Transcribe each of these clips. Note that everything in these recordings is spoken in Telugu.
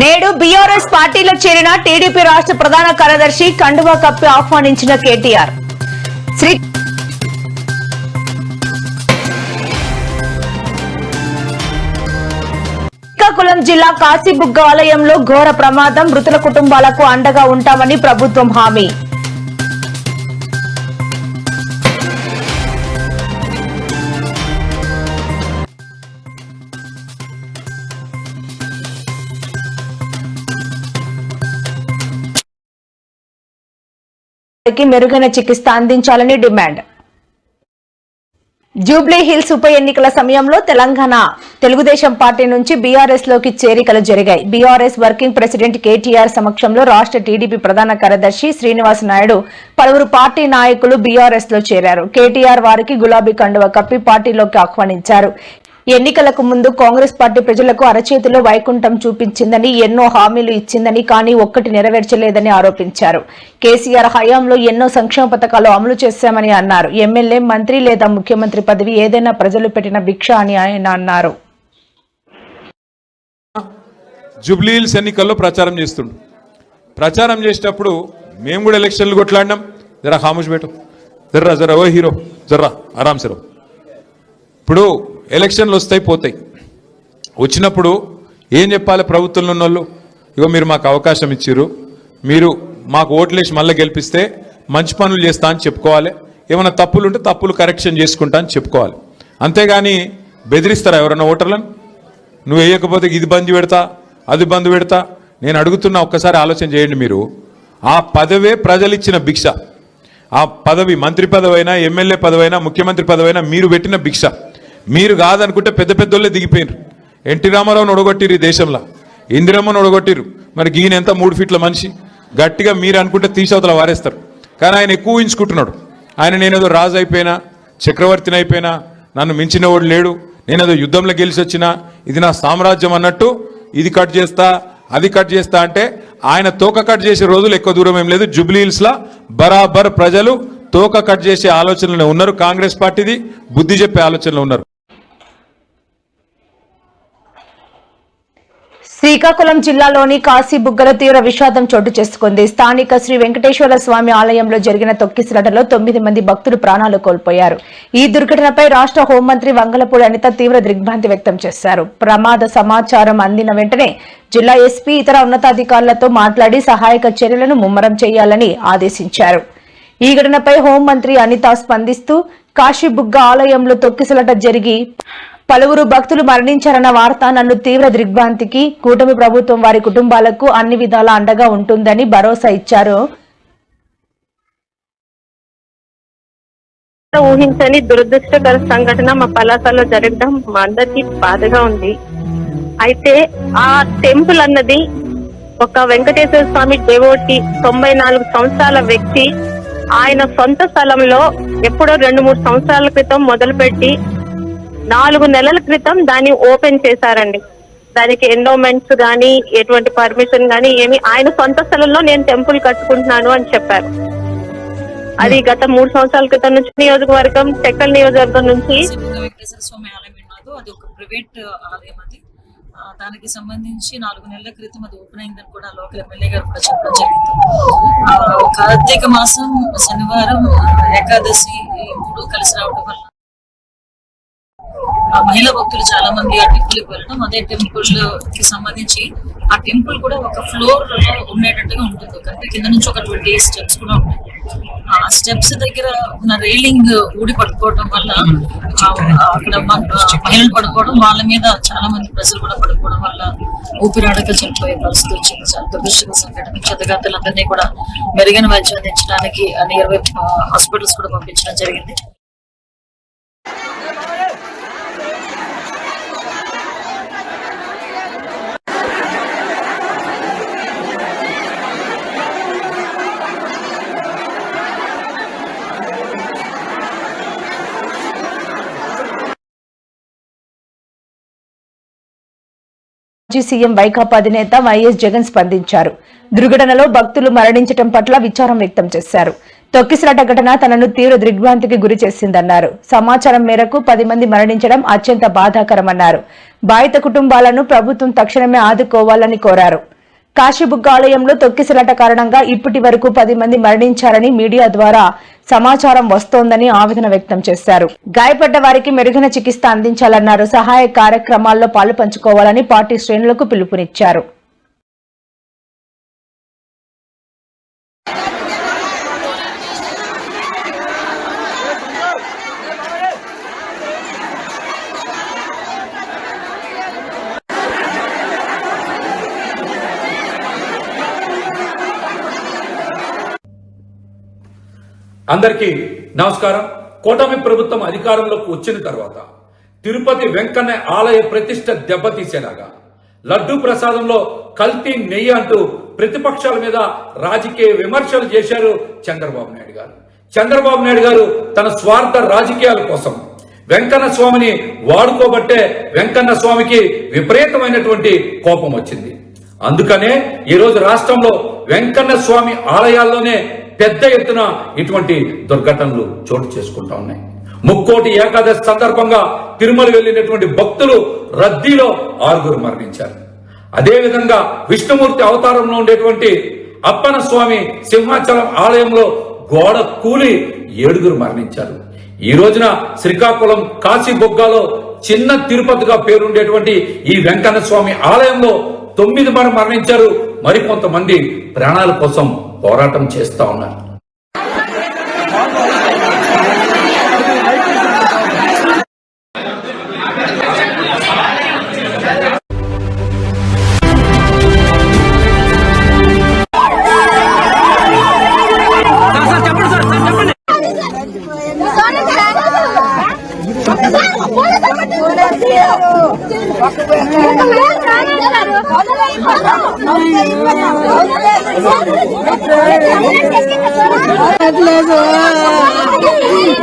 నేడు బీఆర్ఎస్ పార్టీలో చేరిన టీడీపీ రాష్ట్ర ప్రధాన కార్యదర్శి కండువా కప్పి ఆహ్వానించిన కేటీఆర్. శ్రీ శ్రీకాకుళం జిల్లా కాశీబుగ్గ ఆలయంలో ఘోర ప్రమాదం మృతుల కుటుంబాలకు అండగా ఉంటామని ప్రభుత్వం హామీ. వారికి మెరుగైన చికిత్స అందించాలని డిమాండ్. జూబ్లీ హిల్స్ ఉప ఎన్నికల సమయంలో తెలంగాణ తెలుగుదేశం పార్టీ నుంచి బీఆర్ఎస్లోకి చేరికలు జరిగాయి. బీఆర్ఎస్ వర్కింగ్ ప్రెసిడెంట్ కేటీఆర్ సమక్షంలో రాష్ట్ర టీడీపీ ప్రధాన కార్యదర్శి శ్రీనివాస్ నాయుడు పలువురు పార్టీ నాయకులు బీఆర్ఎస్లో చేరారు. కేటీఆర్ వారికి గులాబీ కండువ కప్పి పార్టీలోకి ఆహ్వానించారు. ఎన్నికలకు ముందు కాంగ్రెస్ పార్టీ ప్రజలకు అరచేతిలో వైకుంఠం చూపించిందని ఎన్నో హామీలు ఇచ్చిందని కానీ ఒక్కటి నెరవేర్చలేదని ఆరోపించారు. కేసీఆర్ హయాంలో ఎన్నో సంక్షేమ పథకాలు అమలు చేశామని అన్నారు. ఎమ్మెల్యే మంత్రి లేదా ముఖ్యమంత్రి పదవి ఏదైనా ప్రజలు పెట్టిన భిక్ష అని ఆయన అన్నారు. జూబ్లీహిల్స్ ఎన్నికల్లో ప్రచారం చేస్తుండు. ప్రచారం చేసేటప్పుడు మేము కూడా ఎలక్షన్లు కొట్లాడినాం. జరా ఖాముష్ బేటు జర్రా జరా ఓ హీరో జర్రా ఆరామ్ సిరో. ఇప్పుడు ఎలక్షన్లు వస్తాయి పోతాయి. వచ్చినప్పుడు ఏం చెప్పాలి ప్రభుత్వంలో ఉన్న వాళ్ళు ఇగో మీరు మాకు అవకాశం ఇచ్చిర్రు. మీరు మాకు ఓట్లేసి మళ్ళీ గెలిపిస్తే మంచి పనులు చేస్తా అని చెప్పుకోవాలి. ఏమైనా తప్పులు ఉంటే తప్పులు కరెక్షన్ చేసుకుంటా అని చెప్పుకోవాలి. అంతేగాని బెదిరిస్తారా ఎవరన్నా ఓటర్లను? నువ్వు వేయకపోతే ఇది బంద్ పెడతా అది బంద్ పెడతా. నేను అడుగుతున్నా ఒక్కసారి ఆలోచన చేయండి మీరు. ఆ పదవే ప్రజలిచ్చిన భిక్ష. ఆ పదవి మంత్రి పదవైనా ఎమ్మెల్యే పదవైనా ముఖ్యమంత్రి పదవైనా మీరు పెట్టిన భిక్ష. మీరు కాదనుకుంటే పెద్ద పెద్దోళ్ళే దిగిపోయినారు ఎన్టీ రామారావుని ఒడగొట్టిరు ఈ దేశంలో. ఇందిరమ్మను ఒడగొట్టిరు మరి గీయన ఎంత మూడు ఫీట్ల మనిషి? గట్టిగా మీరు అనుకుంటే తీసవతల వారేస్తారు. కానీ ఆయన ఎక్కువ ఊహించుకుంటున్నాడు. ఆయన నేనేదో రాజు అయిపోయినా చక్రవర్తిని అయిపోయినా నన్ను మించినవాడు లేడు నేనేదో యుద్ధంలో గెలిచి వచ్చినా ఇది నా సామ్రాజ్యం అన్నట్టు ఇది కట్ చేస్తా అది కట్ చేస్తా అంటే ఆయన తోక కట్ చేసే రోజులు ఎక్కువ దూరం ఏం లేదు. జూబ్లీహిల్స్లో బరాబర్ ప్రజలు తోక కట్ చేసే ఆలోచనలో ఉన్నారు. కాంగ్రెస్ పార్టీది బుద్ధి చెప్పే ఆలోచనలో ఉన్నారు. శ్రీకాకుళం జిల్లాలోని కాశీబుగ్గల తీవ్ర విషాదం చోటు చేసుకుంది. స్థానిక శ్రీ వెంకటేశ్వర స్వామి ఆలయంలో జరిగిన తొక్కిసలాటలో తొమ్మిది మంది భక్తులు ప్రాణాలు కోల్పోయారు. ఈ దుర్ఘటనపై రాష్ట్ర హోంమంత్రి వంగలపూడి అనిత తీవ్ర దిగ్భ్రాంతి వ్యక్తం చేశారు. ప్రమాద సమాచారం అందిన వెంటనే జిల్లా ఎస్పీ ఇతర ఉన్నతాధికారులతో మాట్లాడి సహాయక చర్యలను ముమ్మరం చేయాలని ఆదేశించారు. ఈ ఘటనపై హోంమంత్రి అనిత స్పందిస్తూ కాశీబుగ్గ ఆలయంలో తొక్కిసలాట జరిగి పలువురు భక్తులు మరణించారన్న వార్త నన్ను తీవ్ర దిగ్భ్రాంతికి కూటమి ప్రభుత్వం వారి కుటుంబాలకు అన్ని విధాల అండగా ఉంటుందని భరోసా ఇచ్చారు. ఊహించని దురదృష్టకర సంఘటన మా పలాసలో జరగడం మా అందరికి బాధగా ఉంది. అయితే ఆ టెంపుల్ అన్నది ఒక వెంకటేశ్వర స్వామి దేవోటి తొంభై నాలుగు సంవత్సరాల వ్యక్తి. ఆయన సొంత స్థలంలో ఎప్పుడో రెండు మూడు సంవత్సరాల క్రితం మొదలుపెట్టి నాలుగు నెలల క్రితం దాన్ని ఓపెన్ చేశారండి. దానికి ఎండోమెంట్స్ గానీ ఎటువంటి పర్మిషన్ గానీ ఏమి ఆయన సొంత స్థలంలో నేను టెంపుల్ కట్టుకుంటున్నాను అని చెప్పారు. అది గత మూడు సంవత్సరాల క్రితం నుంచి నియోజకవర్గం టెక్కల్ నియోజకవర్గం నుంచి అది ఒక ప్రైవేట్ ఆలయం అది. ఆ, దానికి సంబంధించి నాలుగు నెలల క్రితం అది ఓపెన్ అయిందని కూడా లోకల్ ఎమ్మెల్యే గారు కూడా చెప్పడం జరిగింది. కార్తీక మాసం శనివారం ఏకాదశి మూడు కలిసి రావడం వల్ల మహిళా భక్తులు చాలా మంది ఆ టెంపుల్కి వెళ్ళడం అదే టెంపుల్కి సంబంధించి ఆ టెంపుల్ కూడా ఒక ఫ్లోర్లో ఉండేటట్టుగా ఉంటుంది. కనుక కింద నుంచి ఒక ట్వంటీ స్టెప్స్ కూడా ఉంటాయి. ఆ స్టెప్స్ దగ్గర ఉన్న రైలింగ్ ఊడి పడుకోవడం వల్ల అక్కడ మహిళలు పడుకోవడం వాళ్ళ మీద చాలా మంది ప్రజలు కూడా పడుకోవడం వల్ల ఊపిరాడక చనిపోయే పరిస్థితి వచ్చింది. చాలా దురదృష్టకర సంఘటన. క్షతగాతులందరినీ కూడా మెరుగైన వైద్యం అందించడానికి నియర్ బై హాస్పిటల్స్ కూడా పంపించడం జరిగింది. మాజీ సీఎం వైకాపా అధినేత వైఎస్ జగన్ స్పందించారు. దుర్ఘటనలో భక్తులు మరణించడం పట్ల విచారం వ్యక్తం చేశారు. తొక్కిసలాట ఘటన తనను తీవ్ర దిగ్భ్రాంతికి గురి చేసిందన్నారు. సమాచారం మేరకు పది మంది మరణించడం అత్యంత బాధాకరమన్నారు. బాధిత కుటుంబాలను ప్రభుత్వం తక్షణమే ఆదుకోవాలని కోరారు. కాశీబుగ్గ ఆలయంలో తొక్కిసలాట కారణంగా ఇప్పటి వరకు పది మంది మరణించారని మీడియా ద్వారా సమాచారం వస్తోందని ఆవేదన వ్యక్తం చేశారు. గాయపడ్డ వారికి మెరుగైన చికిత్స అందించాలన్నారు. సహాయ కార్యక్రమాల్లో పాలు పంచుకోవాలని పార్టీ శ్రేణులకు పిలుపునిచ్చారు. అందరికీ నమస్కారం. కూటమి ప్రభుత్వం అధికారంలోకి వచ్చిన తర్వాత తిరుపతి వెంకన్న ఆలయ ప్రతిష్ట దెబ్బతీసేలాగా లడ్డూ ప్రసాదంలో కల్తీ నెయ్యి అంటూ ప్రతిపక్షాల మీద రాజకీయ విమర్శలు చేశారు చంద్రబాబు నాయుడు గారు. చంద్రబాబు నాయుడు గారు తన స్వార్థ రాజకీయాల కోసం వెంకన్న స్వామిని వాడుకోబట్టే వెంకన్న స్వామికి విపరీతమైనటువంటి కోపం వచ్చింది. అందుకనే ఈ రోజు రాష్ట్రంలో వెంకన్న స్వామి ఆలయాల్లోనే పెద్ద ఎత్తున ఇటువంటి దుర్ఘటనలు చోటు చేసుకుంటా ఉన్నాయి. ముక్కోటి ఏకాదశి సందర్భంగా తిరుమల వెళ్ళినటువంటి భక్తులు రద్దీలో ఆరుగురు మరణించారు. అదేవిధంగా విష్ణుమూర్తి అవతారంలో ఉండేటువంటి అప్పన స్వామి సింహాచలం ఆలయంలో గోడ కూలి ఏడుగురు మరణించారు. ఈ రోజున శ్రీకాకుళం కాశీ బొగ్గాలో చిన్న తిరుపతిగా పేరుండేటువంటి ఈ వెంకన్న స్వామి ఆలయంలో తొమ్మిది మంది మరణించారు. మరికొంతమంది ప్రాణాల కోసం పోరాటం చేస్తూ ఉన్నారు.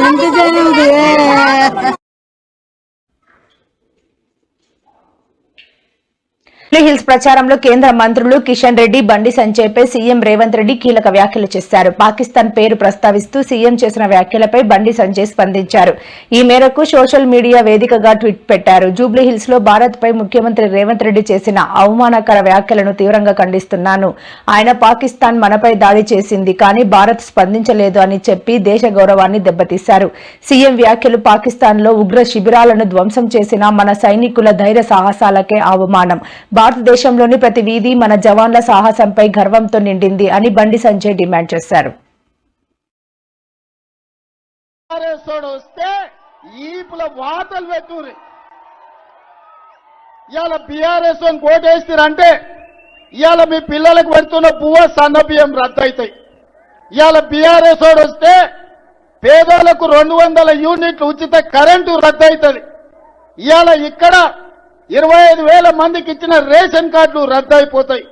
ఎంత జరిగింది జూబ్లీ హిల్స్ ప్రచారంలో కేంద్ర మంత్రులు కిషన్ రెడ్డి బండి సంజయ్పై సీఎం రేవంత్ రెడ్డి కీలక వ్యాఖ్యలు చేశారు. పాకిస్తాన్ పేరు ప్రస్తావిస్తూ సీఎం చేసిన వ్యాఖ్యలపై బండి సంజయ్ స్పందించారు. ఈ మేరకు సోషల్ మీడియా వేదికగా ట్వీట్ పెట్టారు. జూబ్లీ హిల్స్లో భారత్ పై ముఖ్యమంత్రి రేవంత్ రెడ్డి చేసిన అవమానకర వ్యాఖ్యలను తీవ్రంగా ఖండిస్తున్నాను. ఆయన పాకిస్తాన్ మనపై దాడి చేసింది కానీ భారత్ స్పందించలేదు అని చెప్పి దేశ గౌరవాన్ని దెబ్బతీశారు. సీఎం వ్యాఖ్యలు పాకిస్తాన్లో ఉగ్ర శిబిరాలను ధ్వంసం చేసిన మన సైనికుల ధైర్య సాహసాలకే అవమానం. భారతదేశంలోని ప్రతి వీధి మన జవాన్ల సాహసంపై గర్వంతో నిండింది అని బండి సంజయ్ డిమాండ్ చేశారు. వస్తే ఈపుల వాతలు పెట్టుర్రి ఇవాళ బీఆర్ఎస్ కోటేస్తారంటే ఇవాళ మీ పిల్లలకు పెడుతున్న పువ్వ సన్న బియ్యం రద్దు అవుతాయి ఇవాళ బీఆర్ఎస్ వాడు వస్తే పేదలకు రెండు వందల యూనిట్లు ఉచిత కరెంటు రద్దు అవుతుంది ఇవాళ ఇక్కడ ఇరవై ఐదు వేల మందికి ఇచ్చిన రేషన్ కార్డులు రద్దయిపోతాయి.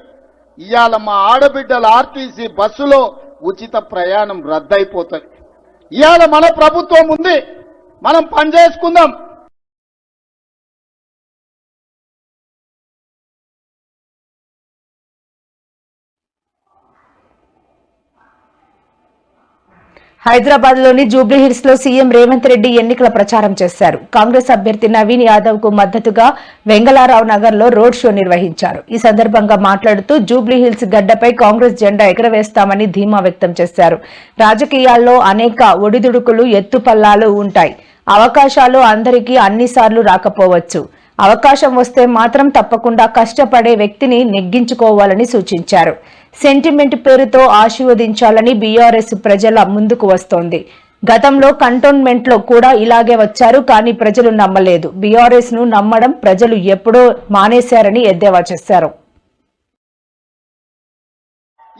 ఇవాళ మా ఆడబిడ్డల ఆర్టీసీ బస్సులో ఉచిత ప్రయాణం రద్దయిపోతుంది ఇవాళ మన ప్రభుత్వం ఉంది. మనం పనిచేసుకుందాం హైదరాబాద్లోని జూబ్లీహిల్స్లో సీఎం రేవంత్ రెడ్డి ఎన్నికల ప్రచారం చేశారు. కాంగ్రెస్ అభ్యర్థి నవీన్ యాదవ్కు మద్దతుగా వెంగళారావు నగర్లో రోడ్ షో నిర్వహించారు. ఈ సందర్భంగా మాట్లాడుతూ జూబ్లీహిల్స్ గడ్డపై కాంగ్రెస్ జెండా ఎగరవేస్తామని ధీమా వ్యక్తం చేశారు. రాజకీయాల్లో అనేక ఒడిదుడుకులు ఎత్తుపల్లాలు ఉంటాయి. అవకాశాలు అందరికీ అన్నిసార్లు రాకపోవచ్చు. అవకాశం వస్తే మాత్రం తప్పకుండా కష్టపడే వ్యక్తిని నెగ్గించుకోవాలని సూచించారు. సెంటిమెంట్ పేరుతో ఆశీర్వదించాలని బీఆర్ఎస్ ప్రజల ముందుకు వస్తోంది. గతంలో కంటోన్మెంట్లో కూడా ఇలాగే వచ్చారు కానీ ప్రజలు నమ్మలేదు. బీఆర్ఎస్ను నమ్మడం ప్రజలు ఎప్పుడో మానేశారని ఎద్దేవా చేశారు.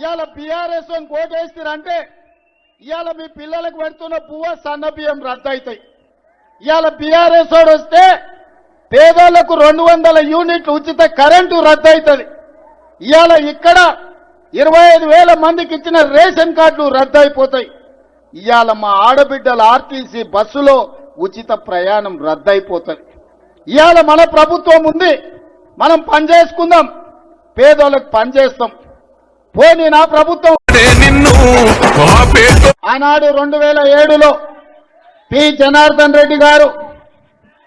ఇవాళ బీఆర్ఎస్ కోటేస్తారంటే ఇవాళ మీ పిల్లలకు పెడుతున్న పువ్వ సన్న బియ్యం రద్దు అవుతాయి ఇవాళ బీఆర్ఎస్ వస్తే పేదలకు రెండు వందల యూనిట్లు ఉచిత కరెంటు రద్దు అవుతుంది ఇవాళ ఇక్కడ ఇరవై ఐదు వేల మందికి ఇచ్చిన రేషన్ కార్డులు రద్దు అయిపోతాయి ఇవాళ మా ఆడబిడ్డల ఆర్టీసీ బస్సులో ఉచిత ప్రయాణం రద్దు అయిపోతుంది ఇవాళ మన ప్రభుత్వం ఉంది. మనం పనిచేసుకుందాం పేదోళ్ళకి పనిచేస్తాం పోనీ నా ప్రభుత్వం ఆనాడు రెండు వేల ఏడులో పి. జనార్దన్ రెడ్డి గారు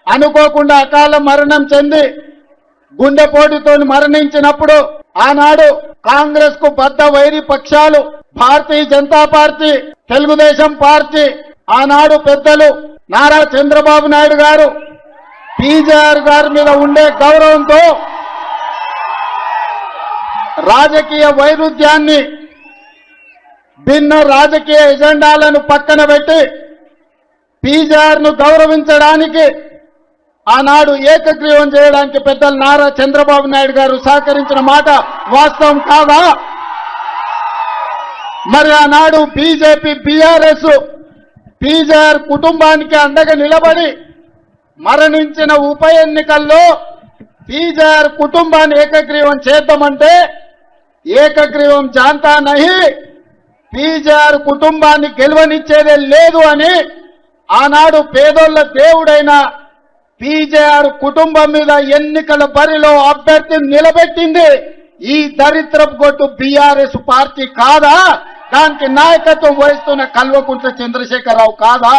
అనుకోకుండా అకాల మరణం చెంది గుండెపోటుతో మరణించినప్పుడు ఆనాడు కాంగ్రెస్కు బద్ద వైరి పక్షాలు భారతీయ జనతా పార్టీ తెలుగుదేశం పార్టీ ఆనాడు పెద్దలు నారా చంద్రబాబు నాయుడు గారు పీజేఆర్ గారి మీద ఉండే గౌరవంతో రాజకీయ వైరుధ్యాన్ని భిన్న రాజకీయ ఎజెండాలను పక్కన పెట్టి పీజేఆర్ను గౌరవించడానికి ఆనాడు ఏకగ్రీవం చేయడానికి పెద్దలు నారా చంద్రబాబు నాయుడు గారు సహకరించిన మాట వాస్తవం కాదా? మరి ఆనాడు బీజేపీ బీఆర్ఎస్ బీజేఆర్ కుటుంబానికి అండగా నిలబడి మరణించిన ఉప ఎన్నికల్లో బీజేఆర్ కుటుంబాన్ని ఏకగ్రీవం చేద్దామంటే ఏకగ్రీవం జాంతా నహి బీజేఆర్ కుటుంబాన్ని గెలవనిచ్చేదే లేదు అని ఆనాడు పేదోళ్ళ దేవుడైన పీజేఆర్ కుటుంబం మీద ఎన్నికల బరిలో అభ్యర్థిని నిలబెట్టింది. ఈ దరిద్రపు గొట్టు బీఆర్ఎస్ పార్టీ కాదా? దానికి నాయకత్వం వహిస్తున్న కల్వకుంట్ల చంద్రశేఖరరావు కాదా?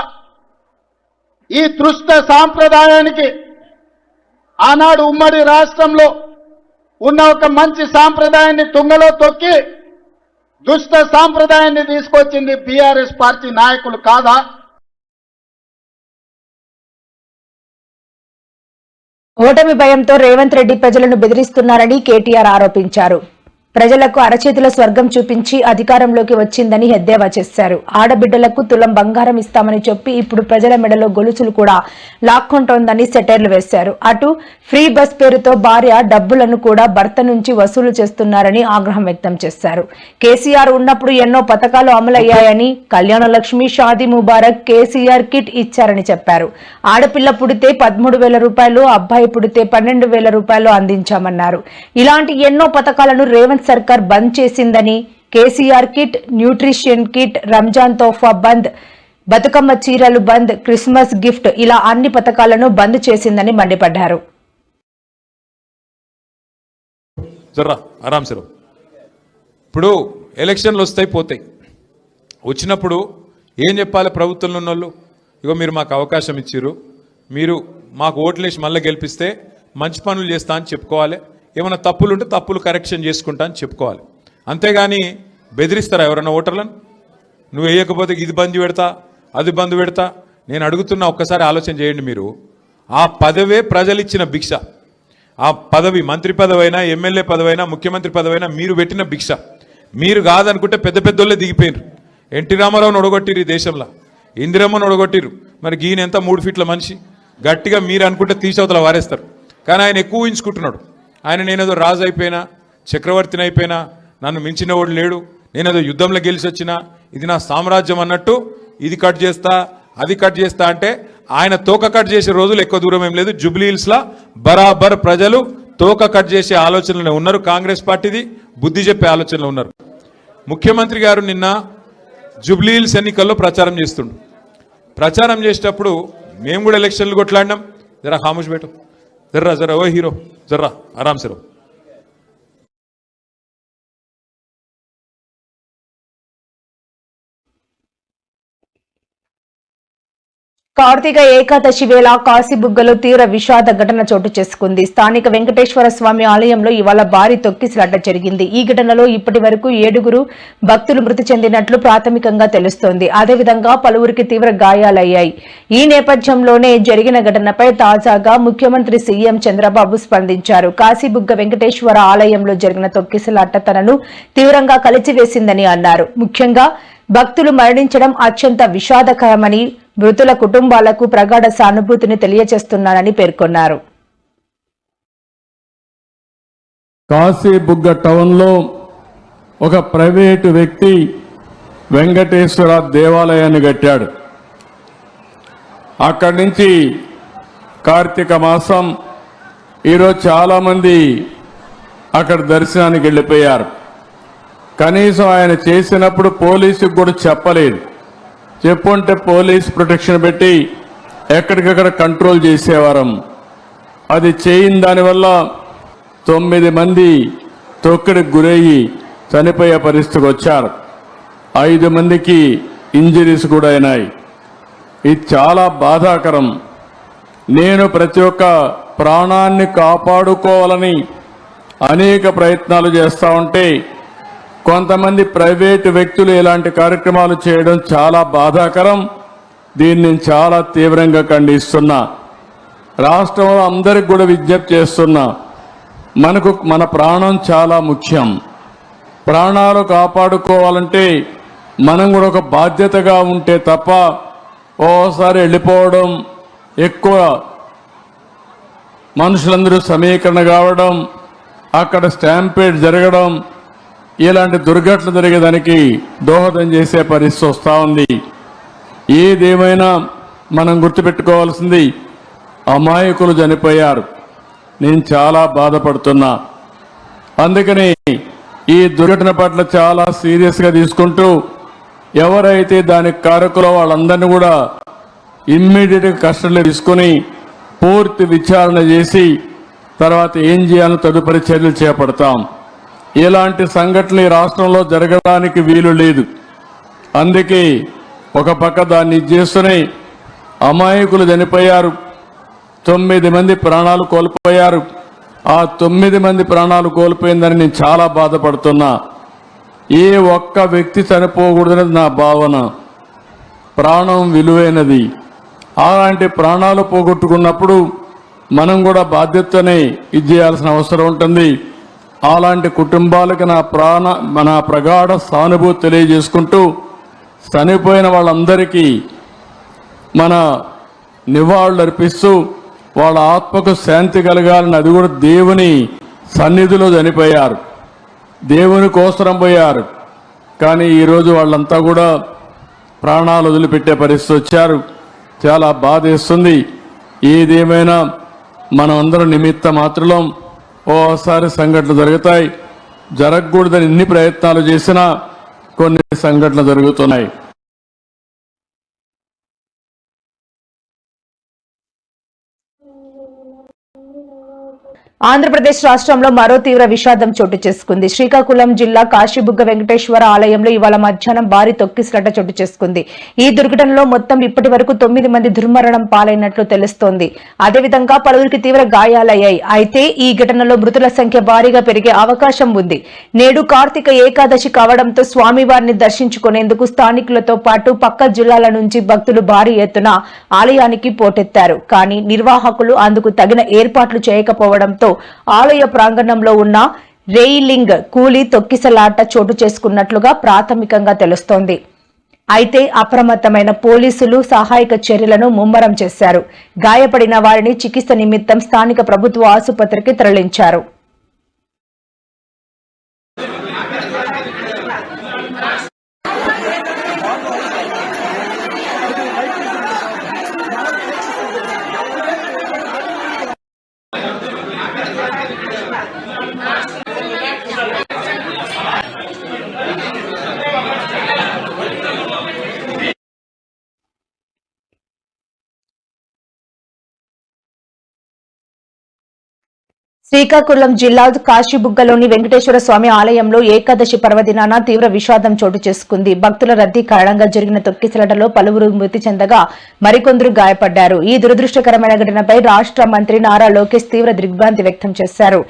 ఈ దృష్ట సాంప్రదాయానికి ఆనాడు ఉమ్మడి రాష్ట్రంలో ఉన్న ఒక మంచి సాంప్రదాయాన్ని తుంగలో తొక్కి దుష్ట సాంప్రదాయాన్ని తీసుకొచ్చింది బీఆర్ఎస్ పార్టీ నాయకులు కాదా? ఓటమి భయంతో రేవంత్ రెడ్డి ప్రజలను బెదిరిస్తున్నారని కేటీఆర్ ఆరోపించారు. ప్రజలకు అరచేతుల స్వర్గం చూపించి అధికారంలోకి వచ్చిందని ఎద్దేవా చేశారు. ఆడబిడ్డలకు తులం బంగారం ఇస్తామని చెప్పి ఇప్పుడు ప్రజల మెడలో గొలుసులు కూడా లాక్కుంటోందని సెటైర్లు వేశారు. అటు ఫ్రీ బస్ పేరుతో భార్య డబ్బులను కూడా భర్త నుంచి వసూలు చేస్తున్నారని ఆగ్రహం వ్యక్తం చేశారు. కేసీఆర్ ఉన్నప్పుడు ఎన్నో పథకాలు అమలయ్యాయని కళ్యాణ లక్ష్మి షాదీ ముబారక్ కేసీఆర్ కిట్ ఇచ్చారని చెప్పారు. ఆడపిల్ల పుడితే పదమూడు వేల రూపాయలు అబ్బాయి పుడితే పన్నెండు వేల రూపాయలు అందించామన్నారు. ఇలాంటి ఎన్నో పథకాలను రేవంత్ సర్కార్ బంద్ చేసిందని KCR kit nutrition kit Ramzan Tofa బంద్ బతుకమ్మ చీరలు బంద్ క్రిస్మస్ గిఫ్ట్ ఇలా అన్ని పథకాలను బంద్ చేసిందని మండిపడ్డారు. ఇప్పుడు ఎలక్షన్లు వస్తాయి పోతాయి. వచ్చినప్పుడు ఏం చెప్పాలి ప్రభుత్వంలో ఉన్న వాళ్ళు ఇగో మీరు మాకు అవకాశం ఇచ్చిర్రు. మీరు మాకు ఓట్లేసి మళ్ళీ గెలిపిస్తే మంచి పనులు చేస్తా అని చెప్పుకోవాలి. ఏమైనా తప్పులు ఉంటే తప్పులు కరెక్షన్ చేసుకుంటా అని చెప్పుకోవాలి. అంతేగాని బెదిరిస్తారా ఎవరైనా ఓటర్లను? నువ్వు వేయకపోతే ఇది బంద్ పెడతా అది బంద్ పెడతా. నేను అడుగుతున్నా ఒక్కసారి ఆలోచన చేయండి మీరు. ఆ పదవే ప్రజలు ఇచ్చిన భిక్ష. ఆ పదవి మంత్రి పదవైనా ఎమ్మెల్యే పదవైనా ముఖ్యమంత్రి పదవైనా మీరు పెట్టిన భిక్ష. మీరు కాదనుకుంటే పెద్ద పెద్దోళ్ళే దిగిపోయినారు. ఎన్టీ రామారావుని ఒడగొట్టిరు ఈ దేశంలో. ఇందిరమ్మను ఒడగొట్టిరు మరి గీయన ఎంత మూడు ఫీట్ల మనిషి? గట్టిగా మీరు అనుకుంటే తీసవతల వారేస్తారు. కానీ ఆయన ఎక్కువ ఊహించుకుంటున్నాడు. ఆయన నేనేదో రాజు అయిపోయినా చక్రవర్తిని అయిపోయినా నన్ను మించిన వాడు లేడు. నేనేదో యుద్ధంలో గెలిచి వచ్చినా ఇది నా సామ్రాజ్యం అన్నట్టు ఇది కట్ చేస్తా అది కట్ చేస్తా అంటే ఆయన తోక కట్ చేసే రోజులు ఎక్కువ దూరం ఏం లేదు. జూబ్లీహిల్స్లా బరాబర్ ప్రజలు తోక కట్ చేసే ఆలోచనలు ఉన్నారు. కాంగ్రెస్ పార్టీది బుద్ధి చెప్పే ఆలోచనలు ఉన్నారు. ముఖ్యమంత్రి గారు నిన్న జుబ్లీల్స్ ఎన్నికల్లో ప్రచారం చేస్తుండు. ప్రచారం చేసేటప్పుడు మేము కూడా ఎలక్షన్లు కొట్లాడినాం. జరా హాముష్ బేటు. జర్రా జరా ఓ హీరో జర్రా ఆరామ్ కార్తీక ఏకాదశి వేళ కాశీబుగ్గలో తీవ్ర విషాద ఘటన చోటు చేసుకుంది. స్థానిక వెంకటేశ్వర స్వామి ఆలయంలో ఇవాళ భారీ తొక్కిసలాట జరిగింది. ఈ ఘటనలో ఇప్పటి వరకు ఏడుగురు భక్తులు మృతి చెందినట్లు ప్రాథమికంగా తెలుస్తోంది. అదేవిధంగా పలువురికి తీవ్ర గాయాలయ్యాయి. ఈ నేపథ్యంలోనే జరిగిన ఘటనపై తాజాగా ముఖ్యమంత్రి సీఎం చంద్రబాబు స్పందించారు. కాశీబుగ్గ వెంకటేశ్వర ఆలయంలో జరిగిన తొక్కిసలాట తనను తీవ్రంగా కలిచివేసిందని అన్నారు. ముఖ్యంగా భక్తులు మరణించడం అత్యంత విషాదకరమని మృతుల కుటుంబాలకు ప్రగాఢ సానుభూతిని తెలియజేస్తున్నానని పేర్కొన్నారు. కాశీబుగ్గ టౌన్లో ఒక ప్రైవేటు వ్యక్తి వెంకటేశ్వర దేవాలయాన్ని కట్టాడు. అక్కడి నుంచి కార్తీక మాసం ఈరోజు చాలామంది అక్కడ దర్శనానికి వెళ్ళిపోయారు. కనీసం ఆయన చేసినప్పుడు పోలీసుకు కూడా చెప్పలేదు. చెప్పుంటే పోలీస్ ప్రొటెక్షన్ పెట్టి ఎక్కడికక్కడ కంట్రోల్ చేసేవారం అది చేయని దానివల్ల తొమ్మిది మంది తొక్కడికి గురయ్యి చనిపోయే పరిస్థితికి వచ్చారు. ఐదు మందికి ఇంజరీస్ కూడా అయినాయి. ఇది చాలా బాధాకరం. నేను ప్రతి ఒక్క ప్రాణాన్ని కాపాడుకోవాలని అనేక ప్రయత్నాలు చేస్తూ ఉంటే కొంతమంది ప్రైవేటు వ్యక్తులు ఇలాంటి కార్యక్రమాలు చేయడం చాలా బాధాకరం. దీన్ని నేను చాలా తీవ్రంగా ఖండిస్తున్నా. రాష్ట్రంలో అందరికి కూడా విజ్ఞప్తి చేస్తున్నా. మనకు మన ప్రాణం చాలా ముఖ్యం. ప్రాణాలు కాపాడుకోవాలంటే మనం కూడా ఒక బాధ్యతగా ఉంటే తప్ప ఓసారి వెళ్ళిపోవడం ఎక్కువ మనుషులందరూ సమీకరణ కావడం అక్కడ స్టాంపేడ్ జరగడం ఇలాంటి దుర్ఘటనలు జరిగేదానికి దోహదం చేసే పరిస్థితి వస్తూ ఉంది. ఏదేమైనా మనం గుర్తుపెట్టుకోవాల్సింది అమాయకులు చనిపోయారు. నేను చాలా బాధపడుతున్నా. అందుకని ఈ దుర్ఘటన పట్ల చాలా సీరియస్గా తీసుకుంటూ ఎవరైతే దానికి కారకులో వాళ్ళందరినీ కూడా ఇమ్మీడియట్గా కస్టడీలో తీసుకొని పూర్తి విచారణ చేసి తర్వాత ఏం చేయాలో తదుపరి చర్యలు చేపడతాం. ఇలాంటి సంఘటనలు ఈ రాష్ట్రంలో జరగడానికి వీలు లేదు. అందుకే ఒక పక్క దాన్ని చేస్తూనే అమాయకులు చనిపోయారు. తొమ్మిది మంది ప్రాణాలు కోల్పోయారు. ఆ తొమ్మిది మంది ప్రాణాలు కోల్పోయిందని నేను చాలా బాధపడుతున్నా. ఏ ఒక్క వ్యక్తి చనిపోకూడదనేది నా భావన. ప్రాణం విలువైనది. అలాంటి ప్రాణాలు పోగొట్టుకున్నప్పుడు మనం కూడా బాధ్యతనే ఇది చేయాల్సిన అవసరం ఉంటుంది. అలాంటి కుటుంబాలకు నా ప్రాణ మన ప్రగాఢ సానుభూతి తెలియజేసుకుంటూ చనిపోయిన వాళ్ళందరికీ మన నివాళులు అర్పిస్తూ వాళ్ళ ఆత్మకు శాంతి కలగాలని అది కూడా దేవుని సన్నిధిలో చనిపోయారు. దేవుని కోసరం పోయారు. కానీ ఈరోజు వాళ్ళంతా కూడా ప్రాణాలు వదిలిపెట్టే పరిస్థితి వచ్చారు. చాలా బాధేస్తుంది. ఏదేమైనా మనం అందరం నిమిత్త మాత్రం ఓసారి సంఘటనలు జరుగుతాయి. జరగకూడదని ఎన్ని ప్రయత్నాలు చేసినా కొన్ని సంఘటనలు జరుగుతున్నాయి. ఆంధ్రప్రదేశ్ రాష్ట్రంలో మరో తీవ్ర విషాదం చోటు చేసుకుంది. శ్రీకాకుళం జిల్లా కాశీబుగ్గ వెంకటేశ్వర ఆలయంలో ఇవాళ మధ్యాహ్నం భారీ తొక్కిసలట చోటు చేసుకుంది. ఈ దుర్ఘటనలో మొత్తం ఇప్పటి వరకు తొమ్మిది మంది దుర్మరణం పాలైనట్లు తెలుస్తోంది. అదేవిధంగా పలువురికి తీవ్ర గాయాలయ్యాయి. అయితే ఈ ఘటనలో మృతుల సంఖ్య భారీగా పెరిగే అవకాశం ఉంది. నేడు కార్తీక ఏకాదశి కావడంతో స్వామివారిని దర్శించుకునేందుకు స్థానికులతో పాటు పక్క జిల్లాల నుంచి భక్తులు భారీ ఎత్తున ఆలయానికి పోటెత్తారు. కానీ నిర్వాహకులు అందుకు తగిన ఏర్పాట్లు చేయకపోవడంతో ఆలయ ప్రాంగణంలో ఉన్న రెయిలింగ్ కూలి తొక్కిసలాట చోటు చేసుకున్నట్లుగా ప్రాథమికంగా తెలుస్తోంది. అయితే అప్రమత్తమైన పోలీసులు సహాయక చర్యలను ముమ్మరం చేశారు. గాయపడిన వారిని చికిత్స నిమిత్తం స్థానిక ప్రభుత్వ ఆసుపత్రికి తరలించారు. శ్రీకాకుళం జిల్లా కాశీబుగ్గలోని వెంకటేశ్వర స్వామి ఆలయంలో ఏకాదశి పర్వదినాన తీవ్ర విషాదం చోటు చేసుకుంది. భక్తుల రద్దీ కారణంగా జరిగిన తొక్కిసలాటలో పలువురు మృతి చెందగా మరికొందరు గాయపడ్డారు. ఈ దురదృష్టకరమైన ఘటనపై రాష్ట్ర మంత్రి నారా లోకేష్ తీవ్ర దిగ్భ్రాంతి వ్యక్తం చేశారు.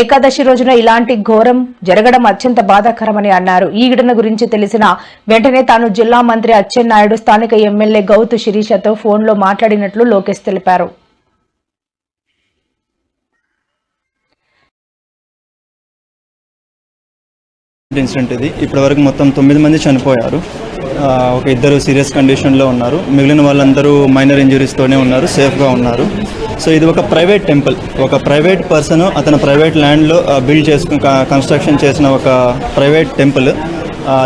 ఏకాదశి రోజున ఇలాంటి ఘోరం జరగడం అత్యంత బాధాకరమని అన్నారు. ఈ ఘటన గురించి తెలిసిన వెంటనే తాను జిల్లా మంత్రి అచ్చెన్నాయుడు స్థానిక ఎమ్మెల్యే గౌతు శిరీషతో ఫోన్లో మాట్లాడినట్లు లోకేష్ తెలిపారు. ఇన్సిడెంట్ ఇది. ఇప్పటివరకు మొత్తం తొమ్మిది మంది చనిపోయారు. ఒక ఇద్దరు సీరియస్ కండిషన్లో ఉన్నారు. మిగిలిన వాళ్ళందరూ మైనర్ ఇంజురీస్తోనే ఉన్నారు సేఫ్గా ఉన్నారు. సో ఇది ఒక ప్రైవేట్ టెంపుల్. ఒక ప్రైవేట్ పర్సన్ అతను ప్రైవేట్ ల్యాండ్లో బిల్డ్ చేసుకుని కన్స్ట్రక్షన్ చేసిన ఒక ప్రైవేట్ టెంపుల్.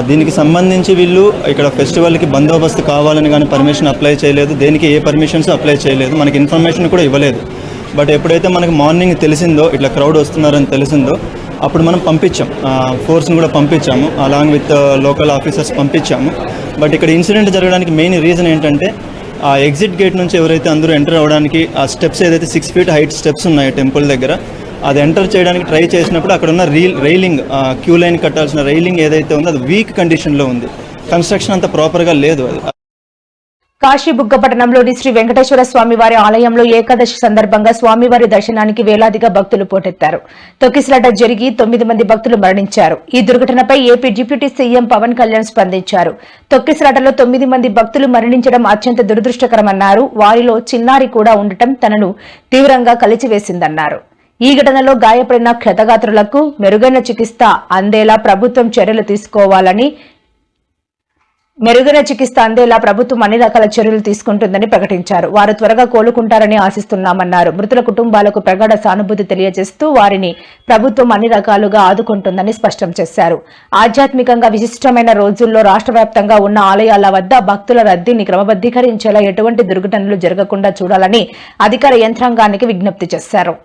దీనికి సంబంధించి వీళ్ళు ఇక్కడ ఫెస్టివల్కి బందోబస్తు కావాలని కానీ పర్మిషన్ అప్లై చేయలేదు. దేనికి ఏ పర్మిషన్స్ అప్లై చేయలేదు. మనకి ఇన్ఫర్మేషన్ కూడా ఇవ్వలేదు. బట్ ఎప్పుడైతే మనకి మార్నింగ్ తెలిసిందో ఇట్లా క్రౌడ్ వస్తున్నారని తెలిసిందో అప్పుడు మనం పంపించాం. ఫోర్స్ని కూడా పంపించాము. అలాంగ్ విత్ లోకల్ ఆఫీసర్స్ పంపించాము. బట్ ఇక్కడ ఇన్సిడెంట్ జరగడానికి మెయిన్ రీజన్ ఏంటంటే ఆ ఎగ్జిట్ గేట్ నుంచి ఎవరైతే అందరూ ఎంటర్ అవ్వడానికి ఆ స్టెప్స్ ఏదైతే సిక్స్ ఫీట్ హైట్ స్టెప్స్ ఉన్నాయో టెంపుల్ దగ్గర అది ఎంటర్ చేయడానికి ట్రై చేసినప్పుడు అక్కడ ఉన్న రీల్ రైలింగ్ క్యూ లైన్ కట్టాల్సిన రైలింగ్ ఏదైతే ఉందో అది వీక్ కండిషన్లో ఉంది. కన్స్ట్రక్షన్ అంత ప్రాపర్గా లేదు. అది కాశీబుగ్గ పట్టణంలోని శ్రీ వెంకటేశ్వర స్వామి వారి ఆలయంలో ఏకాదశి సందర్భంగా స్వామివారి దర్శనానికి వేలాదిగా భక్తులు పోటెత్తారు. తొక్కిసలాట జరిగి తొమ్మిది మంది భక్తులు మరణించారు. ఈ దుర్ఘటనపై AP deputy CM Pawan Kalyan స్పందించారు. తొక్కిసలాటలో తొమ్మిది మంది భక్తులు మరణించడం అత్యంత దురదృష్టకరమన్నారు. వారిలో చిన్నారి కూడా ఉండటం తనను తీవ్రంగా కలిచివేసిందన్నారు. ఈ ఘటనలో గాయపడిన క్షతగాత్రులకు మెరుగైన చికిత్స అందేలా ప్రభుత్వం చర్యలు తీసుకోవాలని మెరుగైన చికిత్స అందేలా ప్రభుత్వం అన్ని రకాల చర్యలు తీసుకుంటుందని ప్రకటించారు. వారు త్వరగా కోలుకుంటారని ఆశిస్తున్నామన్నారు. మృతుల కుటుంబాలకు ప్రగాఢ సానుభూతి తెలియజేస్తూ వారిని ప్రభుత్వం అన్ని రకాలుగా ఆదుకుంటుందని స్పష్టం చేశారు. ఆధ్యాత్మికంగా విశిష్టమైన రోజుల్లో రాష్ట్ర వ్యాప్తంగా ఉన్న ఆలయాల వద్ద భక్తుల రద్దీని క్రమబద్దీకరించేలా ఎటువంటి దుర్ఘటనలు జరగకుండా చూడాలని అధికార యంత్రాంగానికి విజ్ఞప్తి చేశారు.